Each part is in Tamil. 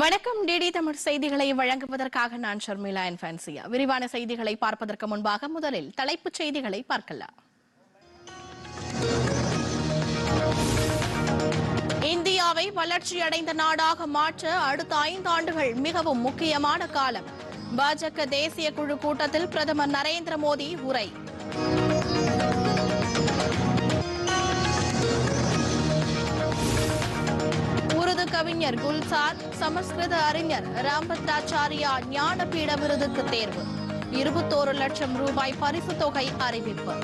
வணக்கம். டிடி தமிழ் செய்திகளை வழங்குவதற்காக நான் ஷர்மிளா என் ஃபேன்சியா விரிவான செய்திகளை பார்ப்பதற்கு முன்பாக முதலில் தலைப்புச் செய்திகளை பார்க்கலாம். இந்தியாவை வளர்ச்சியடைந்த நாடாக மாற்ற அடுத்த ஐந்து ஆண்டுகள் மிகவும் முக்கியமான காலம். பாஜக தேசிய குழு கூட்டத்தில் பிரதமர் நரேந்திர மோடி உரை. கவிஞர் குல்சார் சமஸ்கிருத அறிஞர் ராம்பத்ராச்சாரியா ஞானபீட விருதுக்கு தேர்வு. இருபத்தோரு லட்சம் ரூபாய் பரிசு தொகை அறிவிப்பு.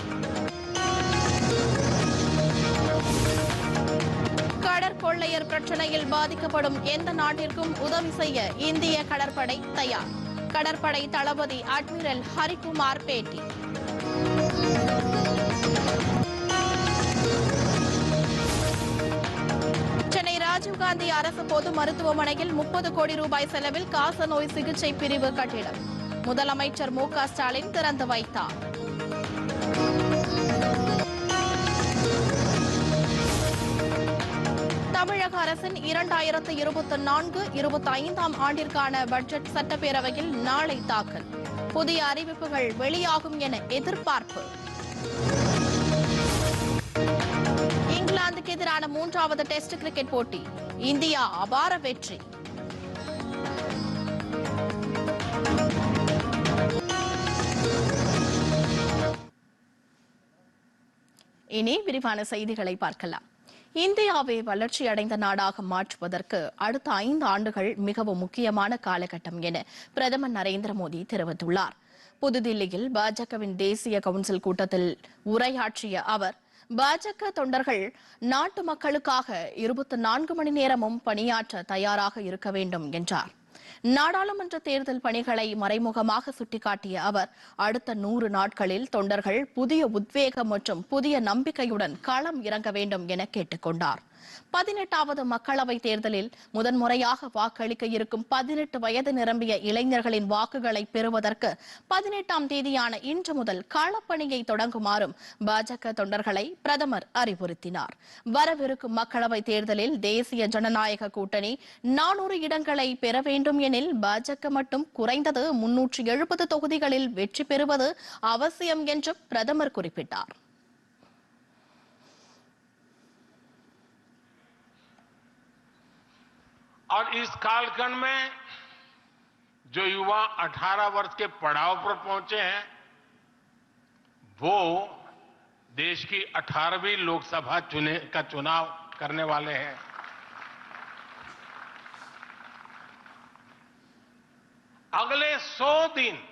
கடற்கொள்ளையர் பிரச்சனையில் பாதிக்கப்படும் எந்த நாட்டிற்கும் உதவி செய்ய இந்திய கடற்படை தயார். கடற்படை தளபதி அட்மிரல் ஹரிகுமார் பேட்டி. காந்தி அரசு பொது மருத்துவமனையில் முப்பது கோடி ரூபாய் செலவில் காசநோய் சிகிச்சை பிரிவு கட்டிடம். முதலமைச்சர் மு க ஸ்டாலின் திறந்து வைத்தார். தமிழக அரசின் இரண்டாயிரத்து இருபத்தி நான்கு இருபத்தி ஐந்தாம் ஆண்டிற்கான பட்ஜெட் சட்டப்பேரவையில் நாளை தாக்கல். புதிய அறிவிப்புகள் வெளியாகும் என எதிர்பார்ப்பு. இங்கிலாந்துக்கு எதிரான மூன்றாவது டெஸ்ட் கிரிக்கெட் போட்டி. இந்தியா அபார வெற்றி. இனி விரிவான செய்திகளை பார்க்கலாம். இந்தியாவை வளர்ச்சியடைந்த நாடாக மாற்றுவதற்கு அடுத்த ஐந்து ஆண்டுகள் மிகவும் முக்கியமான காலகட்டம் என பிரதமர் நரேந்திர மோடி தெரிவித்துள்ளார். புதுதில்லியில் பாஜகவின் தேசிய கவுன்சில் கூட்டத்தில் உரையாற்றிய அவர் பாஜக தொண்டர்கள் நாட்டு மக்களுக்காக இருபத்தி நான்கு மணி நேரமும் பணியாற்ற தயாராக இருக்க வேண்டும் என்றார். நாடாளுமன்ற தேர்தல் பணிகளை மறைமுகமாக சுட்டிக்காட்டிய அவர் அடுத்த நூறு நாட்களில் தொண்டர்கள் புதிய உத்வேகம் மற்றும் புதிய நம்பிக்கையுடன் களம் இறங்க வேண்டும் என கேட்டுக்கொண்டார். பதினெட்டாவது மக்களவை தேர்தலில் முதன்முறையாக வாக்களிக்க இருக்கும் பதினெட்டு வயது நிரம்பிய இளைஞர்களின் வாக்குகளை பெறுவதற்கு பதினெட்டாம் தேதியான இன்று முதல் களப்பணியை தொடங்குமாறும் பாஜக தொண்டர்களை பிரதமர் அறிவுறுத்தினார். வரவிருக்கும் மக்களவைத் தேர்தலில் தேசிய ஜனநாயக கூட்டணி நானூறு இடங்களை பெற வேண்டும் எனில் பாஜக மட்டும் குறைந்தது முன்னூற்றி எழுபது தொகுதிகளில் வெற்றி பெறுவது அவசியம் என்றும் பிரதமர் குறிப்பிட்டார். और इस कालखंड में जो युवा 18 वर्ष के पड़ाव पर पहुँचे हैं, वो देश की 18वीं लोकसभा चुने, का चुनाव करने वाले हैं। अगले 100 दिन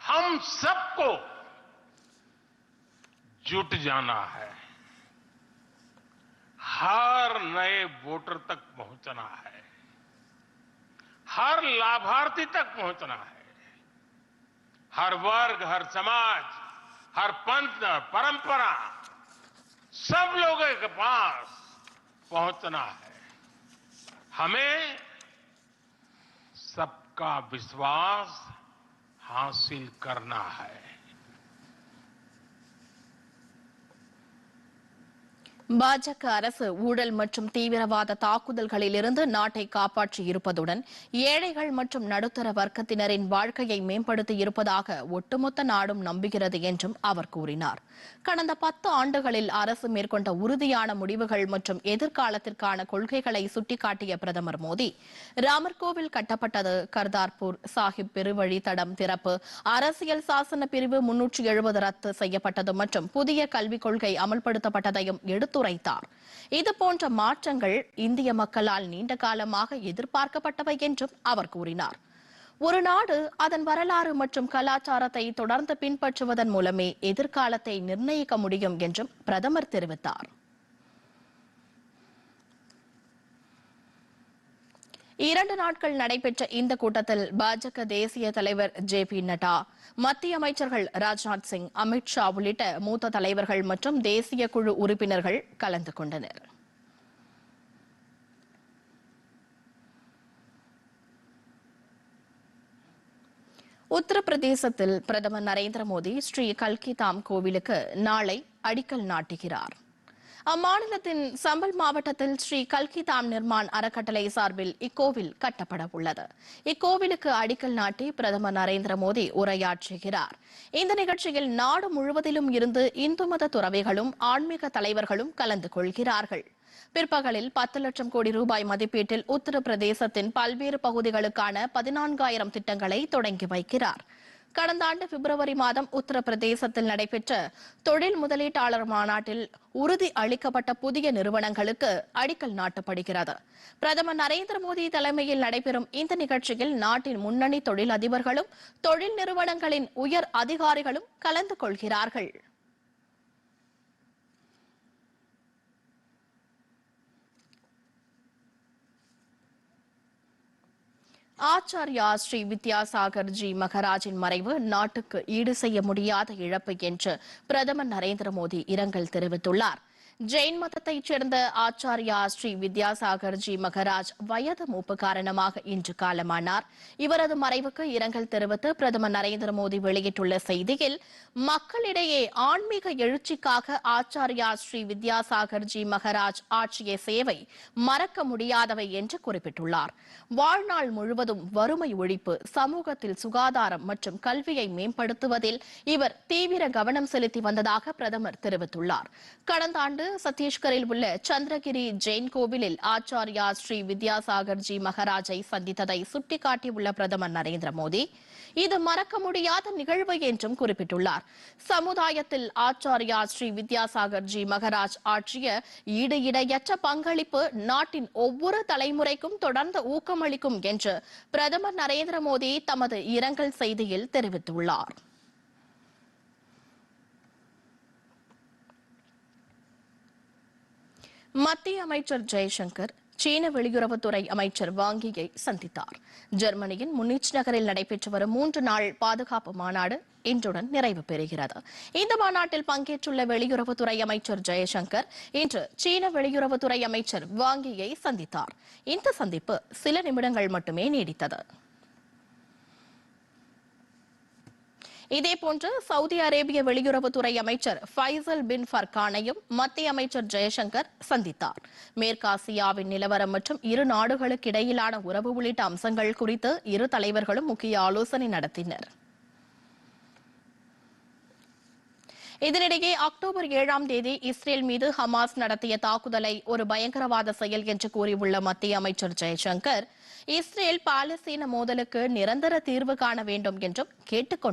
हम सबको जुट जाना है। हर नए वोटर तक पहुँचना है। हर लाभार्थी तक पहुँचना है। हर वर्ग, हर समाज, हर पंथ, परंपरा, सब लोगों के पास पहुँचना है। हमें सबका विश्वास हासिल करना है। பாஜக அரசு ஊழல் மற்றும் தீவிரவாத தாக்குதல்களிலிருந்து நாட்டை காப்பாற்றி இருப்பதுடன் ஏழைகள் மற்றும் நடுத்தர வர்க்கத்தினரின் வாழ்க்கையை மேம்படுத்தி இருப்பதாக ஒட்டுமொத்த நாடும் நம்புகிறது என்றும் அவர் கூறினார். கடந்த பத்து ஆண்டுகளில் அரசு மேற்கொண்ட உறுதியான முடிவுகள் மற்றும் எதிர்காலத்திற்கான கொள்கைகளை சுட்டிக்காட்டிய பிரதமர் மோடி ராமர் கோவில் கட்டப்பட்டது கர்தார்பூர் சாஹிப் பெருவழி தடம் திறப்பு அரசியல் சாசன பிரிவு முன்னூற்றி எழுபது ரத்து செய்யப்பட்டது மற்றும் புதிய கல்விக் கொள்கை அமல்படுத்தப்பட்டதையும் எடுத்து எடுத்துரைத்தார் இதுபோன்ற மாற்றங்கள் இந்திய மக்களால் நீண்ட காலமாக எதிர்பார்க்கப்பட்டவை என்றும் அவர் கூறினார். ஒரு நாடு அதன் வரலாறு மற்றும் கலாச்சாரத்தை தொடர்ந்து பின்பற்றுவதன் மூலமே எதிர்காலத்தை நிர்ணயிக்க முடியும் என்றும் பிரதமர் தெரிவித்தார். இரண்டு நாட்கள் நடைபெற்ற இந்த கூட்டத்தில் பாஜக தேசிய தலைவர் ஜே பி நட்டா மத்திய அமைச்சர்கள் ராஜ்நாத் சிங் அமித் ஷா உள்ளிட்ட மூத்த தலைவர்கள் மற்றும் தேசிய குழு உறுப்பினர்கள் கலந்து கொண்டனர். உத்தரப்பிரதேசத்தில் பிரதமர் நரேந்திர மோடி ஸ்ரீ கல்கி தாம் கோவிலுக்கு நாளை அடிக்கல் நாட்டுகிறார். அம்மாநிலத்தின் சம்பல் மாவட்டத்தில் ஸ்ரீ கல்கி தாம் நிர்மான் அறக்கட்டளை சார்பில் இக்கோவில் கட்டப்பட உள்ளது இக்கோவிலுக்கு அடிக்கல் நாட்டி பிரதமர் நரேந்திர மோடி உரையாற்றுகிறார். இந்த நிகழ்ச்சியில் நாடு முழுவதிலும் இருந்து இந்து மத துறவிகளும் ஆன்மீக தலைவர்களும் கலந்து கொள்கிறார்கள். பிற்பகலில் பத்து லட்சம் கோடி ரூபாய் மதிப்பீட்டில் உத்தரப்பிரதேசத்தின் பல்வேறு பகுதிகளுக்கான பதினான்காயிரம் திட்டங்களை தொடங்கி வைக்கிறார். கடந்த ஆண்டு பிப்ரவரி மாதம் உத்தரப்பிரதேசத்தில் நடைபெற்ற தொழில் முதலீட்டாளர் மாநாட்டில் உறுதி அளிக்கப்பட்ட புதிய நிறுவனங்களுக்கு அடிக்கல் நாட்டப்படுகிறது. பிரதமர் நரேந்திர மோடி தலைமையில் நடைபெறும் இந்த நிகழ்ச்சியில் நாட்டின் முன்னணி தொழில் அதிபர்களும் தொழில் நிறுவனங்களின் உயர் அதிகாரிகளும் கலந்து கொள்கிறார்கள். ஆச்சார்யா ஸ்ரீ வித்யாசாகர் ஜி மகராஜின் மறைவு நாட்டுக்கு ஈடு செய்ய முடியாத இழப்பு என்று பிரதமர் நரேந்திர மோடி இரங்கல் தெரிவித்துள்ளார். ஜெயின் மதத்தைச் சேர்ந்த ஆச்சாரியா ஸ்ரீ வித்யாசாகர் ஜி மகராஜ் வயது மூப்பு காரணமாக இன்று காலமானார். இவரது மறைவுக்கு இரங்கல் தெரிவித்து பிரதமர் நரேந்திர மோடி வெளியிட்டுள்ள செய்தியில் மக்களிடையே ஆன்மீக எழுச்சிக்காக ஆச்சாரியா ஸ்ரீ வித்யாசாகர் ஜி மகராஜ் ஆற்றிய சேவை மறக்க முடியாதவை என்று குறிப்பிட்டுள்ளார். வாழ்நாள் முழுவதும் வறுமை ஒழிப்பு சமூகத்தில் சுகாதாரம் மற்றும் கல்வியை மேம்படுத்துவதில் இவர் தீவிர கவனம் செலுத்தி வந்ததாக பிரதமர் தெரிவித்துள்ளார். கடந்த ஆண்டு தொடர்ந்து சத்தீஸ்கரில் உள்ள சந்திரகிரி ஜெயின் கோவிலில் ஆச்சாரியா ஸ்ரீ வித்யாசாகர்ஜி மகாராஜை சந்தித்ததை சுட்டிக்காட்டியுள்ள பிரதமர் நரேந்திர மோடி. இது மறக்க முடியாத நிகழ்வு என்றும் குறிப்பிட்டுள்ளார். சமுதாயத்தில் ஆச்சாரியா ஸ்ரீ வித்யாசாகர்ஜி மகாராஜ் ஆற்றிய ஈடு இடையற்ற பங்களிப்பு நாட்டின் ஒவ்வொரு தலைமுறைக்கும் தொடர்ந்து ஊக்கமளிக்கும் என்று பிரதமர் நரேந்திர மோடி தமது இரங்கல் செய்தியில் தெரிவித்துள்ளார். மத்திய அமைச்சர் ஜெய்சங்கர் சீன வெளியுறவுத்துறை அமைச்சர் வாங்கியை சந்தித்தார். ஜெர்மனியின் முனிச் நகரில் நடைபெற்று வரும் மூன்று நாள் பாதுகாப்பு மாநாடு இன்றுடன் நிறைவு பெறுகிறது. இந்த மாநாட்டில் பங்கேற்றுள்ள வெளியுறவுத்துறை அமைச்சர் ஜெயசங்கர் இன்று சீன வெளியுறவுத்துறை அமைச்சர் வாங்கியை சந்தித்தார். இந்த சந்திப்பு சில நிமிடங்கள் மட்டுமே நீடித்தது. இதேபோன்று சவுதி அரேபிய வெளியுறவுத்துறை அமைச்சர் ஃபைசல் பின் ஃபர்கானையும் மத்திய அமைச்சர் ஜெயசங்கர் சந்தித்தார். மேற்காசியாவின் நிலவரம் மற்றும் இரு நாடுகளுக்கு இடையிலான உறவு உள்ளிட்ட அம்சங்கள் குறித்து இரு தலைவர்களும் முக்கிய ஆலோசனை நடத்தினர். இதனிடையே அக்டோபர் ஏழாம் தேதி இஸ்ரேல் மீது ஹமாஸ் நடத்திய தாக்குதலை ஒரு பயங்கரவாத செயல் என்று கூறியுள்ள மத்திய அமைச்சர் ஜெய்சங்கர் இஸ்ரேல் பாலஸ்தீன மோதலுக்கு நிரந்தர தீர்வு காண வேண்டும் என்றும் கேட்டுக்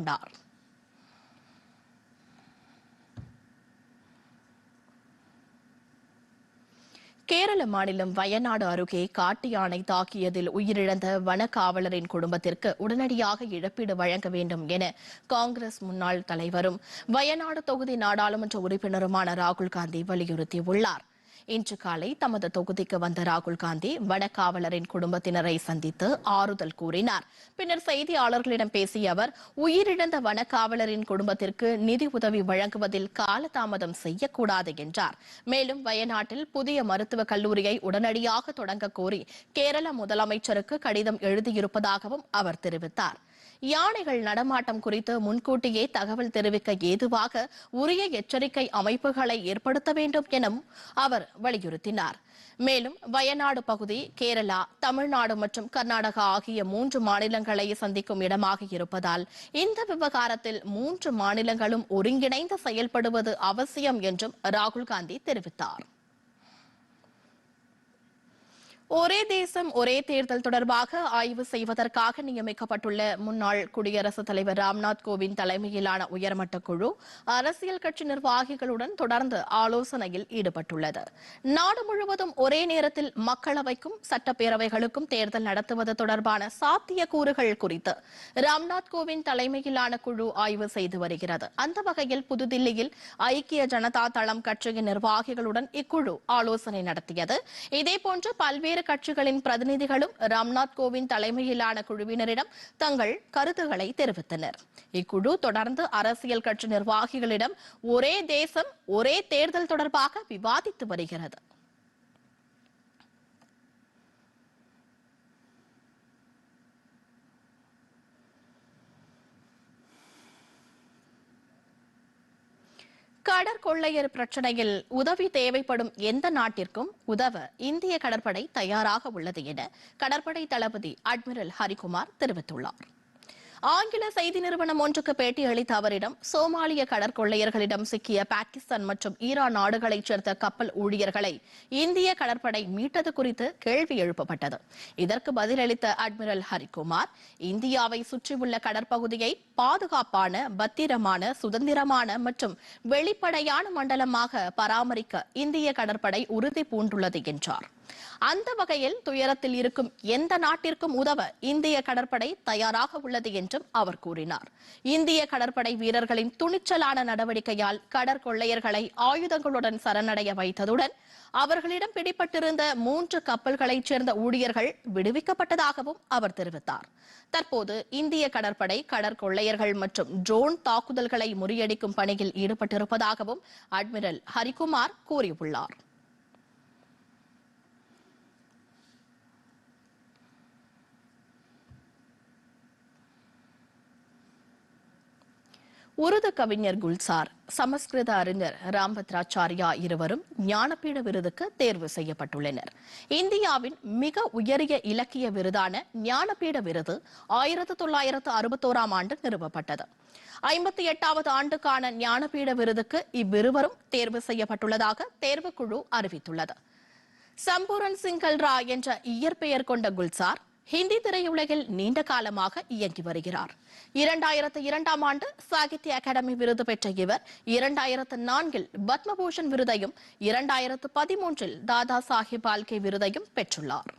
கேரள மாநிலம் வயநாடு அருகே காட்டு யானை தாக்கியதில் உயிரிழந்த வனக்காவலரின் குடும்பத்திற்கு உடனடியாக இழப்பீடு வழங்க வேண்டும் என காங்கிரஸ் முன்னாள் தலைவரும் வயநாடு தொகுதி நாடாளுமன்ற உறுப்பினருமான ராகுல் காந்தி வலியுறுத்தியுள்ளார். இன்று காலை தமது தொகுதிக்கு வந்த ராகுல் காந்தி வனக்காவலரின் குடும்பத்தினரை சந்தித்து ஆறுதல் கூறினார். பின்னர் செய்தியாளர்களிடம் பேசிய அவர் உயிரிழந்த வனக்காவலரின் குடும்பத்திற்கு நிதி உதவி வழங்குவதில் காலதாமதம் செய்யக்கூடாது என்றார். மேலும் வயநாட்டில் புதிய மருத்துவக் கல்லூரியை உடனடியாக தொடங்க கோரி கேரள முதலமைச்சருக்கு கடிதம் எழுதியிருப்பதாகவும் அவர் தெரிவித்தார். யானைகள் நடமாட்டம் குறித்து முன்கூட்டியே தகவல் தெரிவிக்க ஏதுவாக உரிய எச்சரிக்கை அமைப்புகளை ஏற்படுத்த வேண்டும் எனவும் அவர் வலியுறுத்தினார். மேலும் வயநாடு பகுதி கேரளா தமிழ்நாடு மற்றும் கர்நாடகா ஆகிய மூன்று மாநிலங்களை சந்திக்கும் இடமாக இருப்பதால் இந்த விவகாரத்தில் மூன்று மாநிலங்களும் ஒருங்கிணைந்து செயல்படுவது அவசியம் என்றும் ராகுல் காந்தி தெரிவித்தார். ஒரே தேசம் ஒரே தேர்தல் தொடர்பாக ஆய்வு செய்வதற்காக நியமிக்கப்பட்டுள்ள முன்னாள் குடியரசுத் தலைவர் ராம்நாத் கோவிந்த் தலைமையிலான உயர்மட்ட குழு அரசியல் கட்சி நிர்வாகிகளுடன் தொடர்ந்து ஆலோசனையில் ஈடுபட்டுள்ளது. நாடு முழுவதும் ஒரே நேரத்தில் மக்களவைக்கும் சட்டப்பேரவைகளுக்கும் தேர்தல் நடத்துவது தொடர்பான சாத்தியக்கூறுகள் குறித்து ராம்நாத் கோவிந்த் தலைமையிலான குழு ஆய்வு செய்து வருகிறது. அந்த வகையில் புதுதில்லியில் ஐக்கிய ஜனதா தளம் கட்சியின் நிர்வாகிகளுடன் இக்குழு ஆலோசனை நடத்தியது. இதேபோன்று பல்வேறு கட்சிகளின் பிரதிநிதிகளும் ராம்நாத் கோவிந்த் தலைமையிலான குழுவினரிடம் தங்கள் கருத்துக்களை தெரிவித்தனர். இக்குழு தொடர்ந்து அரசியல் கட்சி நிர்வாகிகளிடம் ஒரே தேசம் ஒரே தேர்தல் தொடர்பாக விவாதித்து வருகிறது. கடற்கொள்ளையர் பிரச்சனையில் உதவி தேவைப்படும் எந்த நாட்டிற்கும் உதவ இந்திய கடற்படை தயாராக உள்ளது என கடற்படை தளபதி அட்மிரல் ஹரிகுமார் தெரிவித்துள்ளார். ஆங்கில செய்தி நிறுவனம் ஒன்றுக்கு பேட்டியளித்த அவரிடம் சோமாலிய கடற்கொள்ளையர்களிடம் சிக்கிய பாகிஸ்தான் மற்றும் ஈரான் நாடுகளைச் சேர்ந்த கப்பல் ஊழியர்களை இந்திய கடற்படை மீட்டது குறித்து கேள்வி எழுப்பப்பட்டது. இதற்கு பதிலளித்த அட்மிரல் ஹரிகுமார் இந்தியாவை சுற்றியுள்ள கடற்பகுதியை பாதுகாப்பான பத்திரமான சுதந்திரமான மற்றும் வெளிப்படையான மண்டலமாக பராமரிக்க இந்திய கடற்படை உறுதி பூண்டுள்ளது என்றார். அந்த வகையில் துயரத்தில் இருக்கும் எந்த நாட்டிற்கும் உதவ இந்திய கடற்படை தயாராக உள்ளது என்றும் அவர் கூறினார். இந்திய கடற்படை வீரர்களின் துணிச்சலான நடவடிக்கையால் கடற்கொள்ளையர்களை ஆயுதங்களுடன் சரணடைய வைத்ததுடன் அவர்களிடம் பிடிபட்டிருந்த மூன்று கப்பல்களைச் சேர்ந்த ஊழியர்கள் விடுவிக்கப்பட்டதாகவும் அவர் தெரிவித்தார். தற்போது இந்திய கடற்படை கடற்கொள்ளையர்கள் மற்றும் ட்ரோன் தாக்குதல்களை முறியடிக்கும் பணியில் ஈடுபட்டிருப்பதாகவும் அட்மிரல் ஹரிகுமார் கூறியுள்ளார். உருது கவிஞர் குல்சார் சமஸ்கிருத அறிஞர் ராம்பத்ராச்சாரியா இருவரும் ஞானபீட விருதுக்கு தேர்வு செய்யப்பட்டுள்ளனர். இந்தியாவின் மிக உயரிய இலக்கிய விருதான ஞானபீட விருது ஆயிரத்து தொள்ளாயிரத்து அறுபத்தோராம் ஆண்டு நிறுவப்பட்டது. ஐம்பத்தி எட்டாவது ஆண்டுக்கான ஞானபீட விருதுக்கு இவ்விருவரும் தேர்வு செய்யப்பட்டுள்ளதாக தேர்வுக்குழு அறிவித்துள்ளது. சம்பூரன் சிங்கல் ரா என்ற இயற்பெயர் கொண்ட குல்சார் ஹிந்தி திரையுலகில் நீண்ட காலமாக இயங்கி வருகிறார். இரண்டாயிரத்து இரண்டாம் ஆண்டு சாகித்ய அகாடமி விருது பெற்ற இவர் இரண்டாயிரத்து நான்கில் பத்மபூஷன் விருதையும் இரண்டாயிரத்து பதிமூன்றில் தாதா சாஹிப் பால்கே விருதையும் பெற்றுள்ளார்.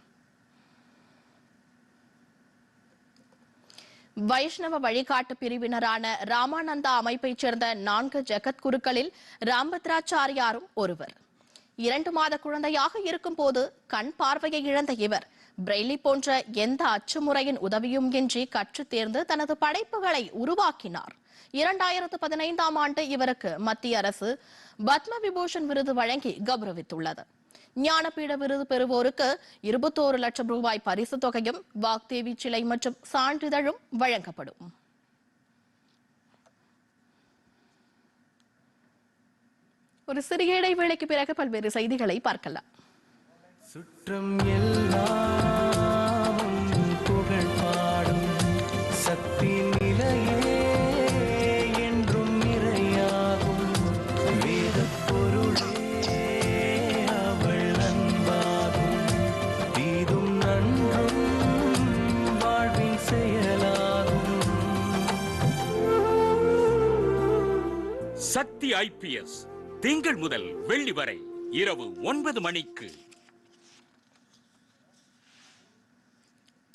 வைஷ்ணவ வழிகாட்டு பிரிவினரான ராமானந்தா அமைப்பைச் சேர்ந்த நான்கு ஜெகத்குருக்களில் ராம்பத்ராச்சாரியாரும் ஒருவர். இரண்டு மாத குழந்தையாக இருக்கும்போது கண் பார்வையை இழந்த இவர் பிரெய்லி போன்ற எந்த அச்சுமுறையின் உதவியும் இன்றி கற்றுத் தேர்ந்து தனது படைப்புகளை உருவாக்கினார். இரண்டாயிரத்து பதினைந்தாம் ஆண்டு இவருக்கு மத்திய அரசு பத்ம விபூஷன் விருது வழங்கி கௌரவித்துள்ளது. ஞானபீட விருது பெறுவோருக்கு இருபத்தோரு லட்சம் ரூபாய் பரிசு தொகையும் வாக்தேவி சிலை மற்றும் சான்றிதழும் வழங்கப்படும். ஒரு சிறிய இடைவேளைக்கு பிறகு பல்வேறு செய்திகளை பார்க்கலாம். சுற்றம் எல்லாம் புகழ் பாடும் சக்தி நிலையே என்றும் நிறையாகும். வேத பொருளே அவள் அன்பாகும். தீதும் நன்றும் வாழ்வின் செயலாகும். சக்தி ஐபிஎஸ் திங்கள் முதல் வெள்ளி வரை இரவு ஒன்பது மணிக்கு.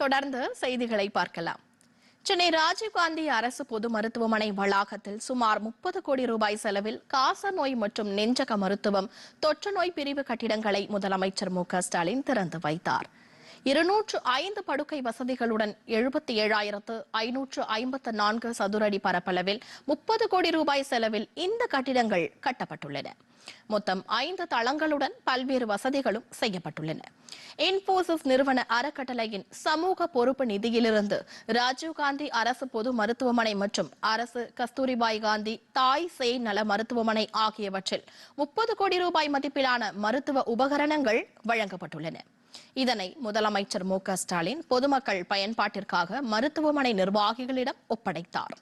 தொடர்ந்து செய்திகளை பார்க்கலாம். சென்னை ராஜீவ்காந்தி அரசு பொது மருத்துவமனை வளாகத்தில் சுமார் முப்பது கோடி ரூபாய் செலவில் காச நோய் மற்றும் நெஞ்சக மருத்துவம் தொற்று நோய் பிரிவு கட்டிடங்களை முதலமைச்சர் மு ஸ்டாலின் திறந்து வைத்தார். இருநூற்று ஐந்து படுக்கை வசதிகளுடன் எழுபத்தி ஏழாயிரத்து ஐநூற்று ஐம்பத்து நான்கு சதுரடி பரப்பளவில் முப்பது கோடி ரூபாய் செலவில் இந்த கட்டிடங்கள் கட்டப்பட்டுள்ளன. மொத்தம் ஐந்து தளங்களுடன் பல்வேறு வசதிகளும் செய்யப்பட்டுள்ளன. இன்போசிஸ் நிறுவன அறக்கட்டளையின் சமூக பொறுப்பு நிதியிலிருந்து ராஜீவ்காந்தி அரசு பொது மருத்துவமனை மற்றும் அரசு கஸ்தூரிபாய் காந்தி தாய் சேய் நல மருத்துவமனை ஆகியவற்றில் முப்பது கோடி ரூபாய் மதிப்பிலான மருத்துவ உபகரணங்கள் வழங்கப்பட்டுள்ளன. இதனை முதலமைச்சர் மு க ஸ்டாலின் பொதுமக்கள் பயன்பாட்டிற்காக மருத்துவமனை நிர்வாகிகளிடம் ஒப்படைத்தார்.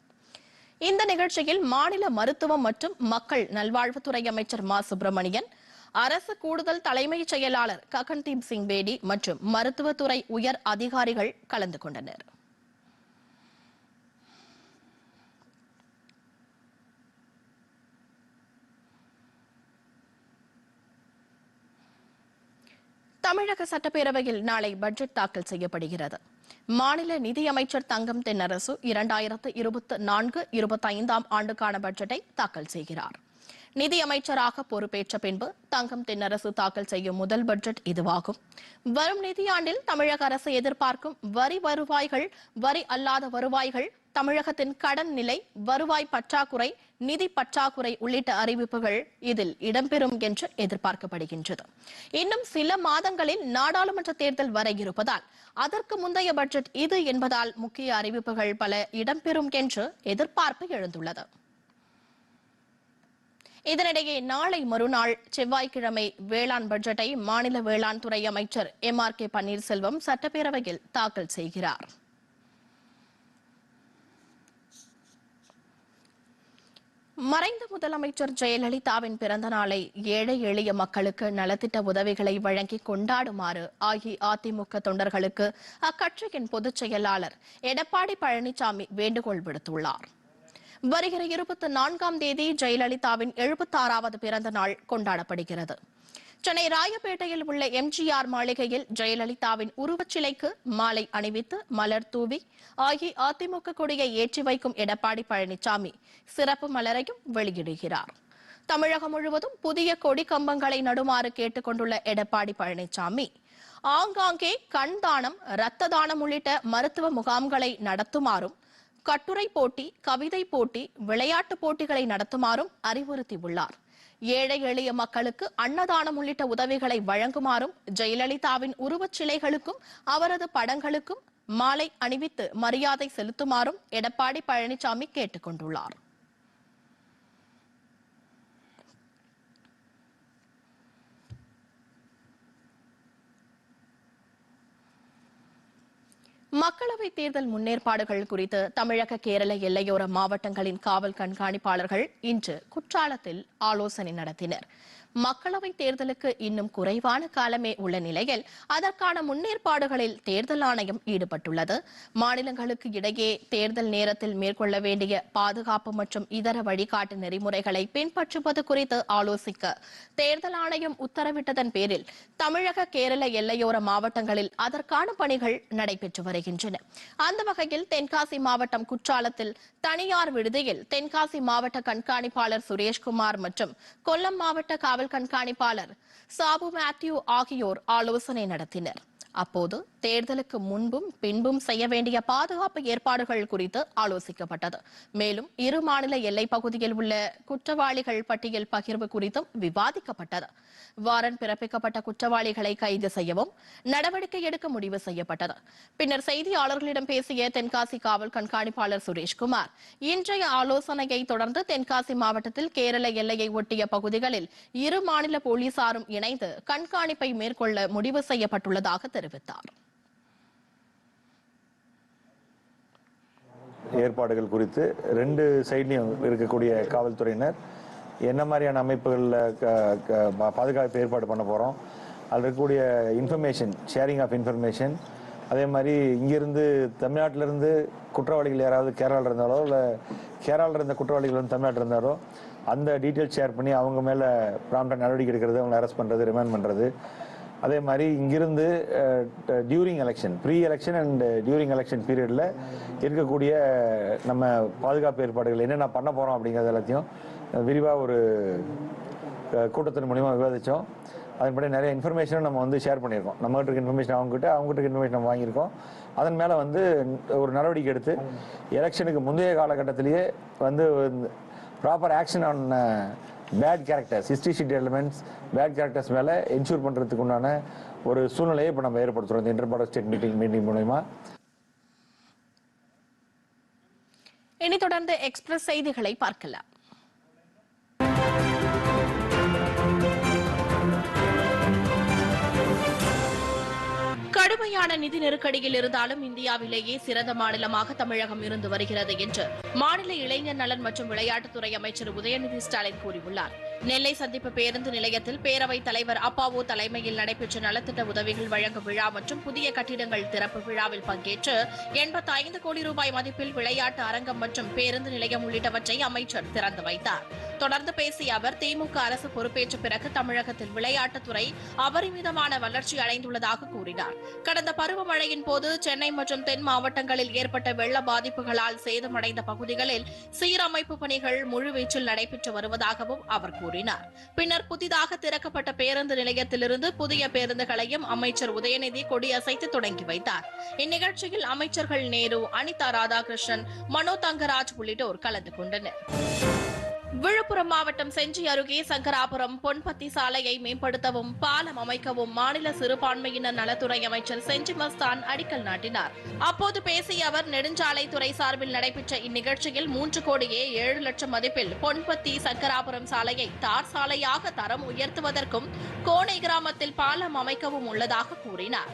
இந்த நிகழ்ச்சியில் மாநில மருத்துவம் மற்றும் மக்கள் நல்வாழ்வுத்துறை அமைச்சர் மா. சுப்பிரமணியன் அரசு கூடுதல் தலைமைச் செயலாளர் ககன்தீப் சிங் பேடி மற்றும் மருத்துவத்துறை உயர் அதிகாரிகள் கலந்து கொண்டனர். தமிழக சட்டப்பேரவையில் நாளை பட்ஜெட் தாக்கல் செய்யப்படுகிறது. மாநில நிதியமைச்சர் தங்கம் தென்னரசு இரண்டாயிரத்து இருபத்தி நான்கு இருபத்தைந்தாம் ஆண்டுக்கான பட்ஜெட்டை தாக்கல் செய்கிறார். நிதியமைச்சராக பொறுப்பேற்ற பின்பு தங்கம் தென்னரசு தாக்கல் செய்யும் முதல் பட்ஜெட் இதுவாகும். வரும் நிதியாண்டில் தமிழக அரசு எதிர்பார்க்கும் வரி வருவாய்கள் வரி அல்லாத வருவாய்கள் தமிழகத்தின் கடன் நிலை வருவாய் பற்றாக்குறை நிதி பற்றாக்குறை உள்ளிட்ட அறிவிப்புகள் இதில் இடம்பெறும் என்று எதிர்பார்க்கப்படுகின்றது. இன்னும் சில மாதங்களில் நாடாளுமன்ற தேர்தல் வர இருப்பதால் அதற்கு முந்தைய பட்ஜெட் இது என்பதால் முக்கிய அறிவிப்புகள் பல இடம்பெறும் என்று எதிர்பார்ப்பு எழுந்துள்ளது. இதனிடையே நாளை மறுநாள் செவ்வாய்க்கிழமை வேளாண் பட்ஜெட்டை மாநில வேளாண் துறை அமைச்சர் எம் ஆர் கே பன்னீர்செல்வம் சட்டப்பேரவையில் தாக்கல் செய்கிறார். மறைந்த முதலமைச்சர் ஜெயலலிதாவின் பிறந்த நாளை ஏழை எளிய மக்களுக்கு நலத்திட்ட உதவிகளை வழங்கி கொண்டாடுமாறு அஇஅதிமுக தொண்டர்களுக்கு அக்கட்சியின் பொதுச் செயலாளர் எடப்பாடி பழனிசாமி வேண்டுகோள் விடுத்துள்ளார். வருகிற இருபத்தி நான்காம் தேதி ஜெயலலிதாவின் எழுபத்தாறாவது பிறந்த நாள் கொண்டாடப்படுகிறது. சென்னை ராயப்பேட்டையில் உள்ள எம்ஜிஆர் மாளிகையில் ஜெயலலிதாவின் உருவச்சிலைக்கு மாலை அணிவித்து மலர் தூவி அஇஅதிமுக கொடியை ஏற்றி வைக்கும் எடப்பாடி பழனிசாமி சிறப்பு மலரையும் வெளியிடுகிறார். தமிழகம் முழுவதும் புதிய கொடி கம்பங்களை நடுமாறு கேட்டுக் கொண்டுள்ள எடப்பாடி பழனிசாமி ஆங்காங்கே கண் தானம் இரத்த தானம் உள்ளிட்ட மருத்துவ முகாம்களை நடத்துமாறும் கட்டுரை போட்டி கவிதை போட்டி விளையாட்டுப் போட்டிகளை நடத்துமாறும் அறிவுறுத்தியுள்ளார். ஏழை எளிய மக்களுக்கு அன்னதானம் உள்ளிட்ட உதவிகளை வழங்குமாறும் ஜெயலலிதாவின் உருவச் சிலைகளுக்கும் அவரது படங்களுக்கும் மாலை அணிவித்து மரியாதை செலுத்துமாறும் எடப்பாடி பழனிசாமி கேட்டுக் கொண்டுள்ளார் மக்களவைத் தேர்தல் முன்னேற்பாடுகள் குறித்து தமிழக கேரள எல்லையோர மாவட்டங்களின் காவல் கண்காணிப்பாளர்கள் இன்று குற்றாலத்தில் ஆலோசனை நடத்தினர். மக்களவை தேர்தலுக்கு இன்னும் குறைவான காலமே உள்ள நிலையில் அதற்கான முன்னேற்பாடுகளில் தேர்தல் ஆணையம் ஈடுபட்டுள்ளது. மாநிலங்களுக்கு இடையே தேர்தல் நேரத்தில் மேற்கொள்ள வேண்டிய பாதுகாப்பு மற்றும் இதர வழிகாட்டு நெறிமுறைகளை பின்பற்றுவது குறித்து ஆலோசிக்க தேர்தல் ஆணையம் உத்தரவிட்டதன் பேரில் தமிழக கேரள எல்லையோர மாவட்டங்களில் அதற்கான பணிகள் நடைபெற்று வருகின்றன. அந்த வகையில் தென்காசி மாவட்டம் குற்றாலத்தில் தனியார் விடுதியில் தென்காசி மாவட்ட கண்காணிப்பாளர் சுரேஷ்குமார் மற்றும் கொல்லம் மாவட்ட காவல் கண்காணிப்பாளர் சாபு மேத்யூ ஆகியோர் ஆலோசனை நடத்தினர். அப்போது தேர்தலுக்கு முன்பும் பின்பும் செய்ய வேண்டிய பாதுகாப்பு ஏற்பாடுகள் குறித்து ஆலோசிக்கப்பட்டது. மேலும் இரு மாநில எல்லைப் பகுதியில் உள்ள குற்றவாளிகள் பட்டியல் பகிர்வு குறித்தும் விவாதிக்கப்பட்டது. வாரண்ட் பிறப்பிக்கப்பட்ட குற்றவாளிகளை கைது செய்யவும் நடவடிக்கை எடுக்க முடிவு செய்யப்பட்டது. பின்னர் செய்தியாளர்களிடம் பேசிய தென்காசி காவல் கண்காணிப்பாளர் சுரேஷ்குமார் இன்றைய ஆலோசனையை தொடர்ந்து தென்காசி மாவட்டத்தில் கேரள எல்லையை ஒட்டிய பகுதிகளில் இரு மாநில போலீசாரும் இணைந்து கண்காணிப்பை மேற்கொள்ள முடிவு செய்யப்பட்டுள்ளதாக தெரிவித்தார். ஏற்பாடுகள் குறித்து ரெண்டு சைட்லையும் இருக்கக்கூடிய காவல்துறையினர் என்ன மாதிரியான அமைப்புகளில் க- க- பாதுகாப்பு ஏற்பாடு பண்ண போகிறோம் அதில் இருக்கக்கூடிய இன்ஃபர்மேஷன் ஷேரிங் ஆஃப் இன்ஃபர்மேஷன் அதே மாதிரி இங்கிருந்து தமிழ்நாட்டிலிருந்து குற்றவாளிகள் யாராவது கேரளாவில் இருந்தாலோ இல்லை கேரளாவில் இருந்த குற்றவாளிகள் வந்து தமிழ்நாட்டில் இருந்தாலோ அந்த டீட்டெயில்ஸ் ஷேர் பண்ணி அவங்க மேலே ப்ராம்ப்டாக நடவடிக்கை எடுக்கிறது அவங்களை அரெஸ்ட் பண்ணுறது ரிமைண்ட் பண்ணுறது அதே மாதிரி இங்கிருந்து during election pre election and during election பீரியடில் இருக்கக்கூடிய நம்ம பாதுகாப்பு ஏற்பாடுகள் என்னென்ன பண்ண போகிறோம் அப்படிங்கிறது எல்லாத்தையும் விரிவாக ஒரு கூட்டத்தின் மூலிமா விவாதித்தோம் அதன்படி நிறைய இன்ஃபர்மேஷனும் நம்ம வந்து ஷேர் பண்ணியிருக்கோம். நம்மகிட்ட இருக்க இன்ஃபர்மேஷன் அவங்ககிட்ட அவங்ககிட்ட இருக்க இன்ஃபர்மேஷன் நம்ம வாங்கியிருக்கோம். அதன் மேலே வந்து ஒரு நடவடிக்கை எடுத்து எலெக்ஷனுக்கு முந்தைய காலகட்டத்திலேயே வந்து proper action on bad characters history sheet elements bad characters மேலே என்ஷூர் பண்ணுறதுக்கு உண்டான ஒரு சூழ்நிலையை இப்போ நம்ம ஏற்படுத்துகிறோம் இந்த இன்டர்பார்டர் ஸ்டேட் மீட்டிங் மீட்டிங் மூலயமா. இனி தொடர்ந்து எக்ஸ்பிரஸ் செய்திகளை பார்க்கலாம். கடுமையான நிதி நெருக்கடியில் இருந்தாலும் இந்தியாவிலேயே சிறந்த மாநிலமாக தமிழகம் இருந்து வருகிறது என்று மாநில இளைஞர் நலன் மற்றும் விளையாட்டுத்துறை அமைச்சர் உதயநிதி ஸ்டாலின் கூறியுள்ளார். நெல்லை சந்திப்பு பேருந்து நிலையத்தில் பேரவைத் தலைவர் அப்பாவு தலைமையில் நடைபெற்ற நலத்திட்ட உதவிகள் வழங்கும் விழா மற்றும் புதிய கட்டிடங்கள் திறப்பு விழாவில் பங்கேற்று எண்பத்தி ஐந்து கோடி ரூபாய் மதிப்பில் விளையாட்டு அரங்கம் மற்றும் பேருந்து நிலையம் உள்ளிட்டவற்றை அமைச்சர் திறந்து வைத்தார். தொடர்ந்து பேசிய அவர் திமுக அரசு பொறுப்பேற்ற பிறகு தமிழகத்தில் விளையாட்டுத்துறை அபரிமிதமான வளர்ச்சி அடைந்துள்ளதாக கூறினார். கடந்த பருவமழையின் போது சென்னை மற்றும் தென் மாவட்டங்களில் ஏற்பட்ட வெள்ள பாதிப்புகளால் சேதமடைந்த பகுதிகளில் சீரமைப்பு பணிகள் முழுவீச்சில் நடைபெற்று வருவதாகவும் அவர் கூறினார். கூறினார். பின்னர் புதிதாக திறக்கப்பட்ட பேருந்து நிலையத்திலிருந்து புதிய பேருந்துகளையும் அமைச்சர் உதயநிதி கொடியசைத்து தொடங்கி வைத்தார். இந்நிகழ்ச்சியில் அமைச்சர்கள் நேரு அனிதா ராதாகிருஷ்ணன் மனோ தங்கராஜ் உள்ளிட்டோர் கலந்து கொண்டனர். விழுப்புரம் மாவட்டம் செஞ்சி அருகே சங்கராபுரம் பொன்பத்தி சாலையை மேம்படுத்தவும் பாலம் அமைக்கவும் மாநில சிறுபான்மையினர் நலத்துறை அமைச்சர் செஞ்சி மஸ்தான் அடிக்கல் நாட்டினார். அப்போது பேசிய அவர் நெடுஞ்சாலைத்துறை சார்பில் நடைபெற்ற இந்நிகழ்ச்சியில் மூன்று கோடியே ஏழு லட்சம் மதிப்பில் பொன்பத்தி சங்கராபுரம் சாலையை தார் சாலையாக தரம் உயர்த்துவதற்கும் கோணை கிராமத்தில் பாலம் அமைக்கவும் உள்ளதாக கூறினார்.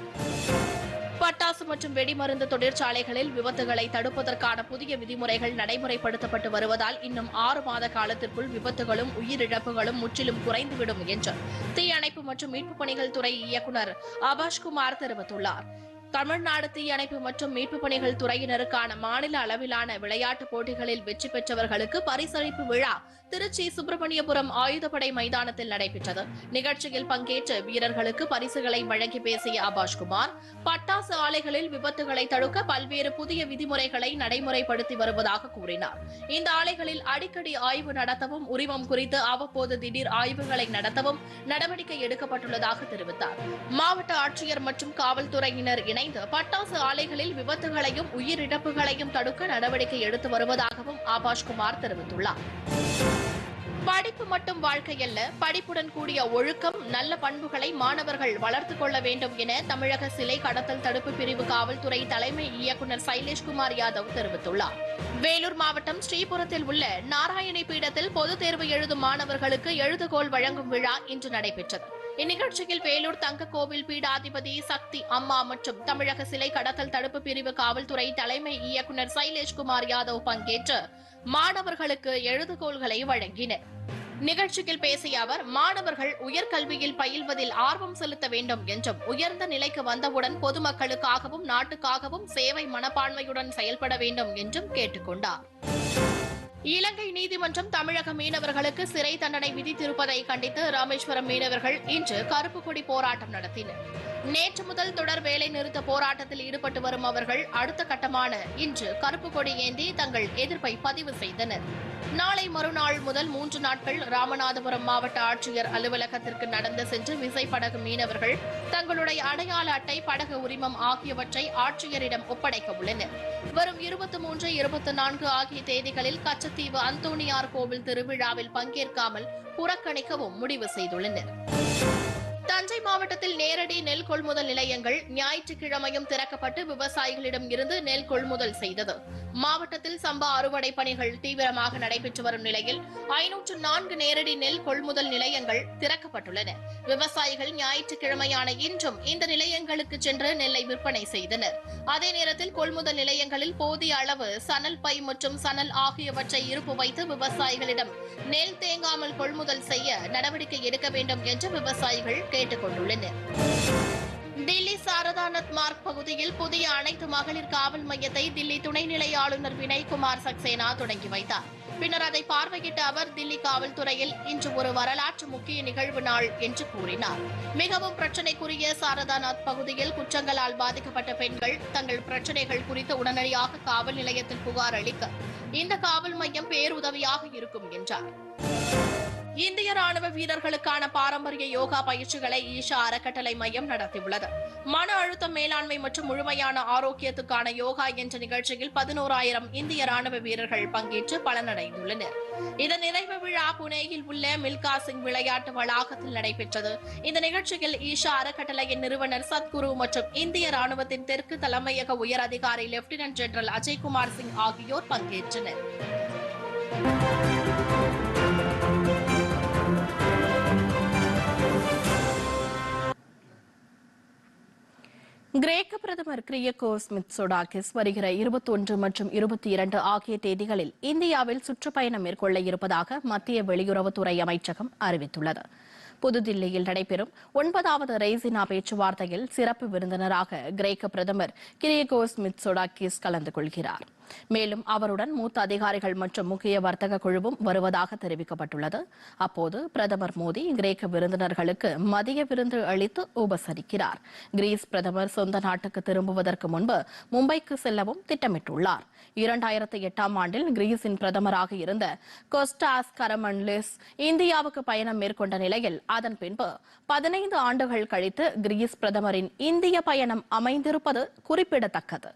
பட்டாசு மற்றும் வெடிமருந்து தொழிற்சாலைகளில் விபத்துகளை தடுப்பதற்கான புதிய விதிமுறைகள் நடைமுறைப்படுத்தப்பட்டு வருவதால் இன்னும் ஆறு மாத காலத்திற்குள் விபத்துகளும் உயிரிழப்புகளும் முற்றிலும் குறைந்துவிடும் என்று தீயணைப்பு மற்றும் மீட்புப் பணிகள் துறை இயக்குநர் அபாஷ்குமார் தெரிவித்துள்ளார். தமிழ்நாடு தீயணைப்பு மற்றும் மீட்புப் பணிகள் துறையினருக்கான மாநில அளவிலான விளையாட்டுப் போட்டிகளில் வெற்றி பெற்றவர்களுக்கு பரிசளிப்பு விழா திருச்சி சுப்பிரமணியபுரம் ஆயுதப்படை மைதானத்தில் நடைபெற்றது. நிகழ்ச்சியில் பங்கேற்ற வீரர்களுக்கு பரிசுகளை வழங்கி பேசிய அபாஷ்குமார் பட்டாசு ஆலைகளில் விபத்துகளை தடுக்க பல்வேறு புதிய விதிமுறைகளை நடைமுறைப்படுத்தி வருவதாக கூறினார். இந்த ஆலைகளில் அடிக்கடி ஆய்வு நடத்தவும் உரிமம் குறித்து அவ்வப்போது திடீர் ஆய்வுகளை நடத்தவும் நடவடிக்கை எடுக்கப்பட்டுள்ளதாக தெரிவித்தார். மாவட்ட ஆட்சியர் மற்றும் காவல்துறையினர் இணைந்து பட்டாசு ஆலைகளில் விபத்துகளையும் உயிரிழப்புகளையும் தடுக்க நடவடிக்கை எடுத்து வருவதாகவும் ஆபாஷ்குமார் தெரிவித்துள்ளார். படிப்பு மட்டும் வாழ்க்கையல்ல படிப்புடன் கூடிய ஒழுக்கம் நல்ல பண்புகளை மாணவர்கள் வளர்த்துக் கொள்ள வேண்டும் என தமிழக சிலை கடத்தல் தடுப்பு பிரிவு காவல்துறை தலைமை இயக்குநர் சைலேஷ்குமார் யாதவ் தெரிவித்துள்ளார். வேலூர் மாவட்டம் ஸ்ரீபுரத்தில் உள்ள நாராயணி பீடத்தில் பொதுத் தேர்வு எழுதும் மாணவர்களுக்கு எழுதுகோல் வழங்கும் விழா இன்று நடைபெற்றது. இந்நிகழ்ச்சியில் வேலூர் தங்க கோவில் பீடாதிபதி சக்தி அம்மா மற்றும் தமிழக சிலை கடத்தல் தடுப்பு பிரிவு காவல்துறை தலைமை இயக்குநர் சைலேஷ்குமார் யாதவ் பங்கேற்று மாணவர்களுக்கு எழுதுகோள்களை வழங்கினர். நிகழ்ச்சியில் பேசிய அவர் மாணவர்கள் உயர்கல்வியில் பயில்வதில் ஆர்வம் செலுத்த வேண்டும் என்றும் உயர்ந்த நிலைக்கு வந்தவுடன் பொதுமக்களுக்காகவும் நாட்டுக்காகவும் சேவை மனப்பான்மையுடன் செயல்பட வேண்டும் என்றும் கேட்டுக்கொண்டார். இலங்கை நீதிமன்றம் தமிழக மீனவர்களுக்கு சிறை தண்டனை விதித்திருப்பதை கண்டித்து ராமேஸ்வரம் மீனவர்கள் இன்று கருப்பு கொடி போராட்டம் நடத்தினர். நேற்று முதல் தொடர் வேலை நிறுத்த போராட்டத்தில் ஈடுபட்டு வரும் அவர்கள் அடுத்த கட்டமான இன்று கருப்பு கொடி ஏந்தி தங்கள் எதிர்ப்பை பதிவு செய்தனர். நாளை மறுநாள் முதல் மூன்று நாட்கள் ராமநாதபுரம் மாவட்ட ஆட்சியர் அலுவலகத்திற்கு நடந்து சென்று விசைப்படகு மீனவர்கள் தங்களுடைய அடையாள அட்டை படகு உரிமம் ஆகியவற்றை ஆட்சியரிடம் ஒப்படைக்க உள்ளனர். வரும் இருபத்தி மூன்று இருபத்தி நான்கு ஆகிய தேதிகளில் கச்சத்தீவு அந்தோணியார் கோவில் திருவிழாவில் பங்கேற்காமல் புறக்கணிக்கவும் முடிவு செய்துள்ளனர். தஞ்சை மாவட்டத்தில் நேரடி நெல் கொள்முதல் நிலையங்கள் ஞாயிற்றுக்கிழமையும் திறக்கப்பட்டு விவசாயிகளிடம் இருந்து நெல் கொள்முதல் செய்தது. மாவட்டத்தில் சம்பா அறுவடை பணிகள் தீவிரமாக நடைபெற்று வரும் நிலையில் ஐநூற்று நான்கு நேரடி நெல் கொள்முதல் நிலையங்கள் திறக்கப்பட்டுள்ளன. விவசாயிகள் ஞாயிற்றுக்கிழமையான இன்றும் இந்த நிலையங்களுக்கு சென்று நெல்லை விற்பனை செய்தனர். அதே நேரத்தில் கொள்முதல் நிலையங்களில் போதிய அளவு சணல் பை மற்றும் சணல் ஆகியவற்றை இருப்பு வைத்து விவசாயிகளிடம் நெல் தேங்காமல் கொள்முதல் செய்ய நடவடிக்கை எடுக்க வேண்டும் என்று விவசாயிகள் கேட்டுக் கொண்டுள்ளனர் தில்லி சாரதானத் மார்க் பகுதியில் புதிய அனைத்து மகளிர் காவல் மையத்தை தில்லி துணைநிலை ஆளுநர் வினய்குமார் சக்சேனா தொடங்கி வைத்தார். பின்னர் அதை பார்வையிட்ட அவர் தில்லி காவல்துறையில் இன்று ஒரு வரலாற்று முக்கிய நிகழ்வு நாள் என்று கூறினார். மிகவும் பிரச்சனைக்குரிய சாரதாநாத் பகுதியில் குற்றங்களால் பாதிக்கப்பட்ட பெண்கள் தங்கள் பிரச்சனைகள் குறித்து உடனடியாக காவல் நிலையத்தில் புகார் அளிக்க இந்த காவல் மையம் பேருதவியாக இருக்கும் என்றார். இந்திய ராணுவ வீரர்களுக்கான பாரம்பரிய யோகா பயிற்சிகளை ஈஷா அறக்கட்டளை மையம் நடத்தியுள்ளது. மன அழுத்தம் மேலாண்மை மற்றும் முழுமையான ஆரோக்கியத்துக்கான யோகா என்ற நிகழ்ச்சியில் பதினோராயிரம் இந்திய ராணுவ வீரர்கள் பங்கேற்று பலனடைந்துள்ளனர். இதன் நிறைவு விழா புனேயில் உள்ள மில்கா சிங் விளையாட்டு வளாகத்தில் நடைபெற்றது. இந்த நிகழ்ச்சியில் ஈஷா அறக்கட்டளையின் நிறுவனர் சத்குரு மற்றும் இந்திய ராணுவத்தின் தெற்கு தலைமையக உயர் அதிகாரி லெப்டினன்ட் ஜெனரல் அஜய்குமார் சிங் ஆகியோர் பங்கேற்றனர். கிரேக்க பிரதமர் கிரியகோஸ் மித்சோடாகிஸ் வருகிற இருபத்தொன்று மற்றும் இருபத்தி இரண்டு ஆகிய தேதிகளில் இந்தியாவில் சுற்றுப்பயணம் மேற்கொள்ள இருப்பதாக மத்திய வெளியுறவுத்துறை அமைச்சகம் அறிவித்துள்ளது. புதுதில்லியில் நடைபெறும் ஒன்பதாவது ரெய்சினா பேச்சுவார்த்தையில் சிறப்பு விருந்தினராக கிரேக்க பிரதமர் கிரியகோஸ் மித்சோடாகிஸ் கலந்து கொள்கிறார். மேலும் அவருடன் மூத்த அதிகாரிகள் மற்றும் முக்கிய வர்த்தக குழுவும் வருவதாக தெரிவிக்கப்பட்டுள்ளது. அப்போது பிரதமர் மோடி கிரேக்க விருந்தினர்களுக்கு மதிய விருந்து அளித்து உபசரிக்கிறார். கிரீஸ் பிரதமர் சொந்த நாட்டுக்கு திரும்புவதற்கு முன்பு மும்பைக்கு செல்லவும் திட்டமிட்டுள்ளார். இரண்டாயிரத்தி எட்டாம் ஆண்டில் கிரீஸின் பிரதமராக இருந்த கொஸ்டாஸ் கரமன்லிஸ் இந்தியாவுக்கு பயணம் மேற்கொண்ட நிலையில் அதன் பின்பு பதினைந்து ஆண்டுகள் கழித்து கிரீஸ் பிரதமரின் இந்திய பயணம் அமைந்திருப்பது குறிப்பிடத்தக்கது.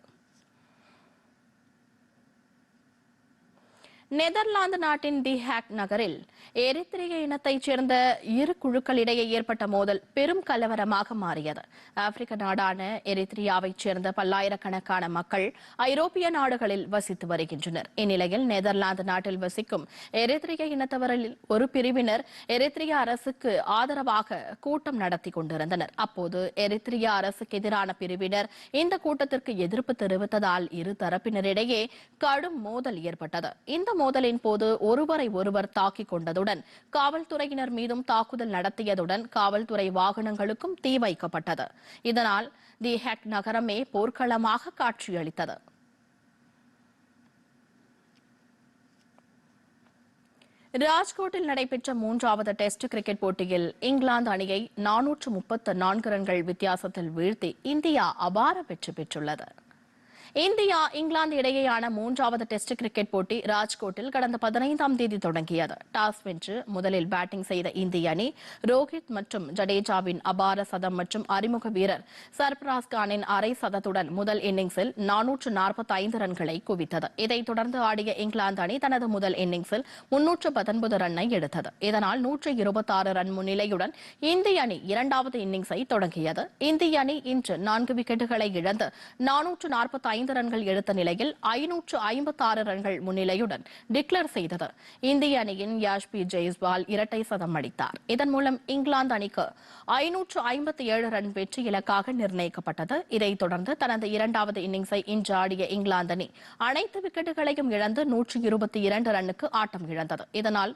நெதர்லாந்து நாட்டின் தி ஹேக் நகரில் எரித்திரிய இனத்தைச் சேர்ந்த இரு குழுக்களிடையே ஏற்பட்ட மோதல் பெரும் கலவரமாக மாறியது. ஆப்பிரிக்க நாடான எரித்திரியாவைச் சேர்ந்த பல்லாயிரக்கணக்கான மக்கள் ஐரோப்பிய நாடுகளில் வசித்து வருகின்றனர். இந்நிலையில் நெதர்லாந்து நாட்டில் வசிக்கும் எரித்திரிய இனத்தவரில் ஒரு பிரிவினர் எரித்திரிய அரசுக்கு ஆதரவாக கூட்டம் நடத்தி கொண்டிருந்தனர். அப்போது எரித்திரிய அரசுக்கு எதிரான பிரிவினர் இந்த கூட்டத்திற்கு எதிர்ப்பு தெரிவித்ததால் இரு தரப்பினரிடையே கடும் மோதல் ஏற்பட்டது. இந்த மோதலின் போது ஒருவரை ஒருவர் தாக்கிக் கொண்டதுடன் காவல்துறையினர் மீதும் தாக்குதல் நடத்தியதுடன் காவல்துறை வாகனங்களுக்கும் தீ வைக்கப்பட்டது. இதனால் தி ஹெக் நகரமே போர்க்களமாக காட்சியளித்தது. ராஜ்கோட்டில் நடைபெற்ற மூன்றாவது டெஸ்ட் கிரிக்கெட் போட்டியில் இங்கிலாந்து அணியை நானூற்று முப்பத்து நான்கு ரன்கள் வித்தியாசத்தில் வீழ்த்தி இந்தியா அபார வெற்றி பெற்றுள்ளது. இந்தியா இங்கிலாந்து இடையேயான மூன்றாவது டெஸ்ட் கிரிக்கெட் போட்டி ராஜ்கோட்டில் கடந்த பதினைந்தாம் தேதி தொடங்கியது. டாஸ் வென்று முதலில் பேட்டிங் செய்த இந்திய அணி ரோஹித் மற்றும் ஜடேஜாவின் அபார சதம் மற்றும் அறிமுக வீரர் சர்பராஸ் கானின் அரை சதத்துடன் முதல் இன்னிங்ஸில் நானூற்று நாற்பத்தி ஐந்து ரன்களை குவித்தது. இதைத் தொடர்ந்து ஆடிய இங்கிலாந்து அணி தனது முதல் இன்னிங்ஸில் முன்னூற்று பத்தொன்பது ரன்னை எடுத்தது. இதனால் நூற்று இருபத்தாறு ரன் முன்னிலையுடன் இந்திய அணி இரண்டாவது இன்னிங்ஸை தொடங்கியது. இந்திய அணி இன்று நான்கு விக்கெட்டுகளை இழந்து நானூற்று நாற்பத்தி ஐந்து ரன்கள் எடுத்த நிலையில் ஐநூற்று ஐம்பத்தி ஆறு ரன்கள் முன்னிலையுடன் டிக்ளேர் செய்தது. இந்திய அணியின் யாஷ்பி ஜெய்ஸ்வால் இரட்டை சதம் அடித்தார். இதன் மூலம் இங்கிலாந்து அணிக்கு ஐநூற்று ஐம்பத்தி ஏழு ரன் வெற்றி இலக்காக நிர்ணயிக்கப்பட்டது. இதைத் தொடர்ந்து தனது இரண்டாவது இன்னிங்ஸை இன்று ஆடிய இங்கிலாந்து அணி அனைத்து விக்கெட்டுகளையும் இழந்து நூற்று இருபத்தி இரண்டு ரன்னுக்கு ஆட்டம் இழந்தது. இதனால்